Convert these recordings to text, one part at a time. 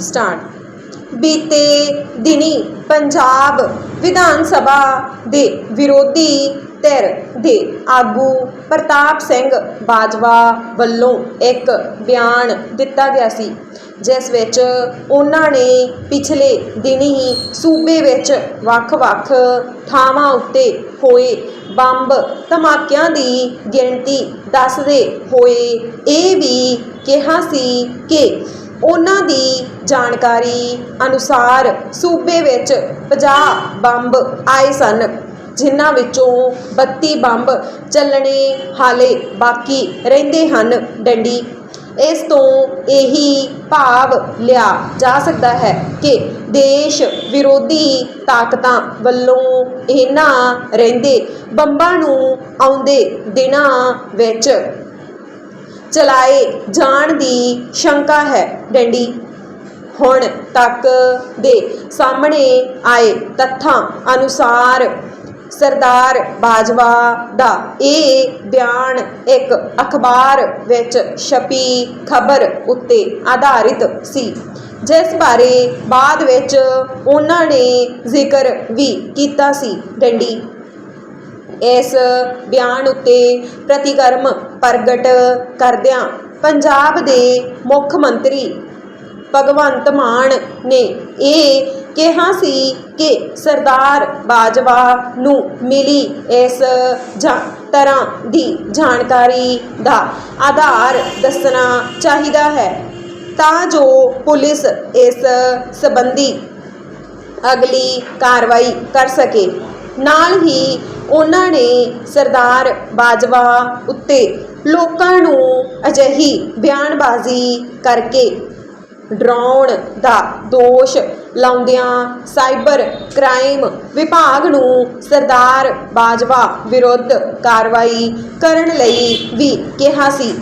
Start. ਬੀਤੇ ਦਿਨੀ ਪੰਜਾਬ ਵਿਧਾਨ ਸਭਾ ਦੇ ਵਿਰੋਧੀ ਧਿਰ ਦੇ ਆਗੂ ਪ੍ਰਤਾਪ ਸਿੰਘ ਬਾਜਵਾ ਵੱਲੋਂ ਇੱਕ ਬਿਆਨ ਦਿੱਤਾ ਗਿਆ ਸੀ, ਜਿਸ ਵਿੱਚ ਉਹਨਾਂ ਨੇ ਪਿਛਲੇ ਦਿਨੀ ਹੀ ਸੂਬੇ ਵਿੱਚ ਵੱਖ-ਵੱਖ ਥਾਵਾਂ ਉੱਤੇ ਹੋਏ ਬੰਬ ਧਮਾਕਿਆਂ ਦੀ ਗਿਣਤੀ ਦੱਸਦੇ ਹੋਏ ਇਹ ਵੀ ਕਿਹਾ ਸੀ ਕਿ ਉਹਨਾਂ ਦੀ ਜਾਣਕਾਰੀ ਅਨੁਸਾਰ ਸੂਬੇ ਵਿੱਚ 50 ਬੰਬ ਆਏ ਸਨ, ਜਿਨ੍ਹਾਂ ਵਿੱਚੋਂ 32 ਬੰਬ ਚੱਲਣੇ ਹਾਲੇ ਬਾਕੀ ਰਹਿੰਦੇ ਹਨ ਡੰਡੀ। ਇਸ ਤੋਂ ਇਹੀ ਭਾਵ ਲਿਆ ਜਾ ਸਕਦਾ ਹੈ ਕਿ ਦੇਸ਼ ਵਿਰੋਧੀ ਤਾਕਤਾਂ ਵੱਲੋਂ ਇਹਨਾਂ ਰਹਿੰਦੇ ਬੰਬਾਂ ਨੂੰ ਆਉਂਦੇ ਦਿਨਾਂ ਵਿੱਚ ਚਲਾਏ ਜਾਣ ਦੀ ਸ਼ੰਕਾ ਹੈ। ਡੰਡੀ, ਹੁਣ ਤੱਕ ਦੇ ਸਾਹਮਣੇ ਆਏ ਤੱਥਾਂ ਅਨੁਸਾਰ ਸਰਦਾਰ ਬਾਜਵਾ ਦਾ ਇਹ ਬਿਆਨ ਇੱਕ ਅਖਬਾਰ ਵਿੱਚ ਛਪੀ ਖਬਰ ਉੱਤੇ ਆਧਾਰਿਤ ਸੀ। ਜਿਸ ਬਾਰੇ ਬਾਅਦ ਵਿੱਚ ਉਹਨਾਂ ਨੇ ਜ਼ਿਕਰ ਵੀ ਕੀਤਾ ਸੀ। ਡੰਡੀ ਇਸ ਬਿਆਨ ਉੱਤੇ ਪ੍ਰਤੀਕਰਮ ਪ੍ਰਗਟ ਕਰਦਿਆਂ ਪੰਜਾਬ ਦੇ ਮੁੱਖ ਮੰਤਰੀ ਭਗਵੰਤ ਮਾਨ ਨੇ ਇਹ ਕਿਹਾ ਸੀ ਕਿ ਸਰਦਾਰ ਬਾਜਵਾ ਨੂੰ ਮਿਲੀ ਇਸ ਜਾਂ ਤਰ੍ਹਾਂ ਦੀ ਜਾਣਕਾਰੀ ਦਾ ਆਧਾਰ ਦੱਸਣਾ ਚਾਹੀਦਾ ਹੈ ਤਾਂ ਜੋ ਪੁਲਿਸ ਇਸ ਸੰਬੰਧੀ ਅਗਲੀ ਕਾਰਵਾਈ ਕਰ ਸਕੇ। ਨਾਲ ਹੀ ਉਹਨਾਂ ਨੇ ਸਰਦਾਰ ਬਾਜਵਾ ਉੱਤੇ ਲੋਕਾਂ ਨੂੰ ਅਜਿਹੀ ਬਿਆਨਬਾਜ਼ੀ ਕਰਕੇ ਡਰਾਉਣ ਦਾ ਦੋਸ਼ ਲਾਉਂਦਿਆਂ ਸਾਈਬਰ ਕ੍ਰਾਈਮ ਵਿਭਾਗ ਨੂੰ ਸਰਦਾਰ ਬਾਜਵਾ ਵਿਰੁੱਧ ਕਾਰਵਾਈ ਕਰਨ ਲਈ ਵੀ ਕਿਹਾ ਸੀ,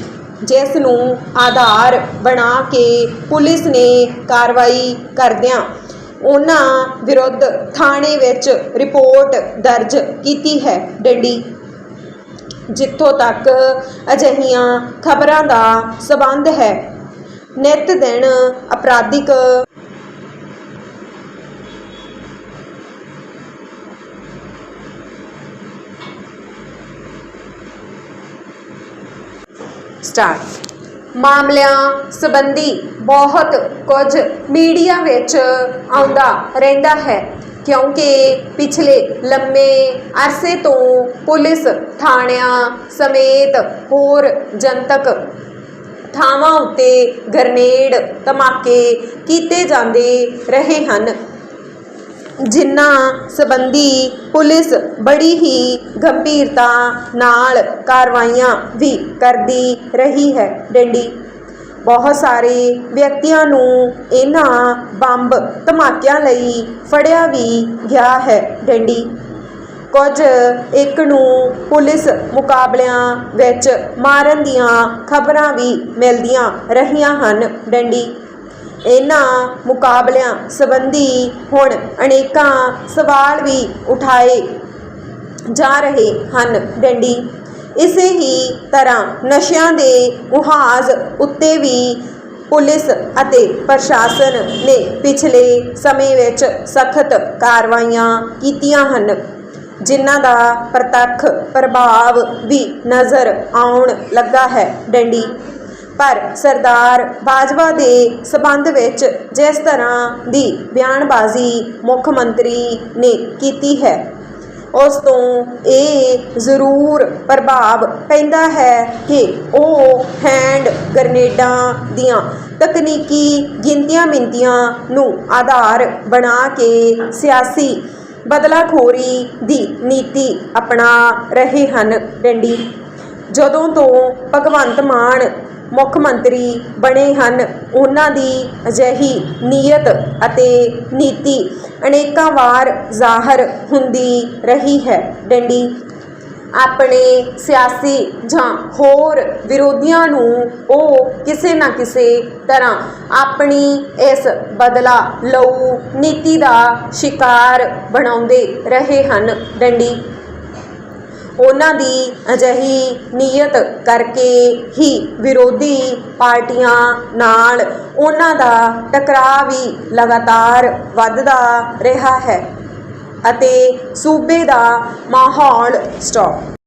ਜਿਸ ਨੂੰ ਆਧਾਰ ਬਣਾ ਕੇ ਪੁਲਿਸ ਨੇ ਕਾਰਵਾਈ ਕਰਦਿਆਂ ਉਹਨਾਂ ਵਿਰੁੱਧ ਥਾਣੇ ਵਿੱਚ ਰਿਪੋਰਟ ਦਰਜ ਕੀਤੀ ਹੈ ਡੰਡੀ। ਜਿੱਥੋਂ ਤੱਕ ਅਜਿਹੀਆਂ ਖਬਰਾਂ ਦਾ ਸਬੰਧ ਹੈ, ਨਿਤ ਦਿਨ ਅਪਰਾਧਿਕ ਸਟਾਰਟ। ਮਾਮਲਿਆਂ ਸੰਬੰਧੀ ਬਹੁਤ ਕੁਝ ਮੀਡੀਆ ਵਿੱਚ ਆਉਂਦਾ ਰਹਿੰਦਾ ਹੈ। ਕਿਉਂਕਿ ਪਿਛਲੇ ਲੰਮੇ ਅਰਸੇ ਤੋਂ ਪੁਲਿਸ ਥਾਣਿਆਂ ਸਮੇਤ ਹੋਰ ਜਨਤਕ ਥਾਵਾਂ ਉੱਤੇ ਗਰਨੇਡ ਧਮਾਕੇ ਕੀਤੇ ਜਾਂਦੇ ਰਹੇ ਹਨ। ਜਿਨ੍ਹਾਂ ਸੰਬੰਧੀ ਪੁਲਿਸ ਬੜੀ ਹੀ ਗੰਭੀਰਤਾ ਨਾਲ ਕਾਰਵਾਈਆਂ ਵੀ ਕਰਦੀ ਰਹੀ ਹੈ ਡੰਡੀ। ਬਹੁਤ ਸਾਰੇ ਵਿਅਕਤੀਆਂ ਨੂੰ ਇਹਨਾਂ ਬੰਬ ਧਮਾਕਿਆਂ ਲਈ ਫੜਿਆ ਵੀ ਗਿਆ ਹੈ ਡੰਡੀ। ਕੁਝ ਇੱਕ ਨੂੰ ਪੁਲਿਸ ਮੁਕਾਬਲਿਆਂ ਵਿੱਚ ਮਾਰਨ ਦੀਆਂ ਖਬਰਾਂ ਵੀ ਮਿਲਦੀਆਂ ਰਹੀਆਂ ਹਨ ਡੰਡੀ। ਇਹਨਾਂ ਮੁਕਾਬਲਿਆਂ ਸੰਬੰਧੀ ਹੁਣ ਅਨੇਕਾਂ ਸਵਾਲ ਵੀ ਉਠਾਏ ਜਾ ਰਹੇ ਹਨ ਡੰਡੀ। ਇਸੇ ਹੀ ਤਰ੍ਹਾਂ ਨਸ਼ਿਆਂ ਦੇ ਮੁਹਾਜ਼ ਉੱਤੇ ਵੀ ਪੁਲਿਸ ਅਤੇ ਪ੍ਰਸ਼ਾਸਨ ਨੇ ਪਿਛਲੇ ਸਮੇਂ ਵਿੱਚ ਸਖਤ ਕਾਰਵਾਈਆਂ ਕੀਤੀਆਂ ਹਨ, ਜਿਨ੍ਹਾਂ ਦਾ ਪ੍ਰਤੱਖ ਪ੍ਰਭਾਵ ਵੀ ਨਜ਼ਰ ਆਉਣ ਲੱਗਾ ਹੈ ਡੰਡੀ। ਪਰ ਸਰਦਾਰ ਬਾਜਵਾ ਦੇ ਸਬੰਧ ਵਿੱਚ ਜਿਸ ਤਰ੍ਹਾਂ ਦੀ ਬਿਆਨਬਾਜ਼ੀ ਮੁੱਖ ਮੰਤਰੀ ਨੇ ਕੀਤੀ ਹੈ, ਉਸ ਤੋਂ ਇਹ ਜ਼ਰੂਰ ਪ੍ਰਭਾਵ ਪੈਂਦਾ ਹੈ ਕਿ ਉਹ ਹੈਂਡ ਗਰਨੇਡਾਂ ਦੀਆਂ ਤਕਨੀਕੀ ਗਿਣਤੀਆਂ ਮਿੰਤੀਆਂ ਨੂੰ ਆਧਾਰ ਬਣਾ ਕੇ ਸਿਆਸੀ ਬਦਲਾਖੋਰੀ ਦੀ ਨੀਤੀ ਅਪਣਾ ਰਹੇ ਹਨ ਡੰਡੀ ਜਦੋਂ ਤੋਂ ਭਗਵੰਤ ਮਾਨ ਮੁੱਖ ਮੰਤਰੀ ਬਣੇ ਹਨ। ਉਹਨਾਂ ਦੀ ਅਜਿਹੀ ਨੀਅਤ ਅਤੇ ਨੀਤੀ ਅਨੇਕਾਂ ਵਾਰ ਜ਼ਾਹਰ ਹੁੰਦੀ ਰਹੀ ਹੈ। ਡੰਡੀ, ਆਪਣੇ ਸਿਆਸੀ ਜਾਂ ਹੋਰ ਵਿਰੋਧੀਆਂ ਨੂੰ ਉਹ ਕਿਸੇ ਨਾ ਕਿਸੇ ਤਰ੍ਹਾਂ ਆਪਣੀ ਇਸ ਬਦਲਾ ਲਊ ਨੀਤੀ ਦਾ ਸ਼ਿਕਾਰ ਬਣਾਉਂਦੇ ਰਹੇ ਹਨ। ਡੰਡੀ ਉਹਨਾਂ ਦੀ ਅਜਿਹੀ ਨੀਅਤ ਕਰਕੇ ਹੀ ਵਿਰੋਧੀ ਪਾਰਟੀਆਂ ਨਾਲ ਉਹਨਾਂ ਦਾ ਟਕਰਾਅ ਵੀ ਲਗਾਤਾਰ ਵੱਧਦਾ ਰਿਹਾ ਹੈ ਅਤੇ ਸੂਬੇ ਦਾ ਮਾਹੌਲ ਸਟਾਪ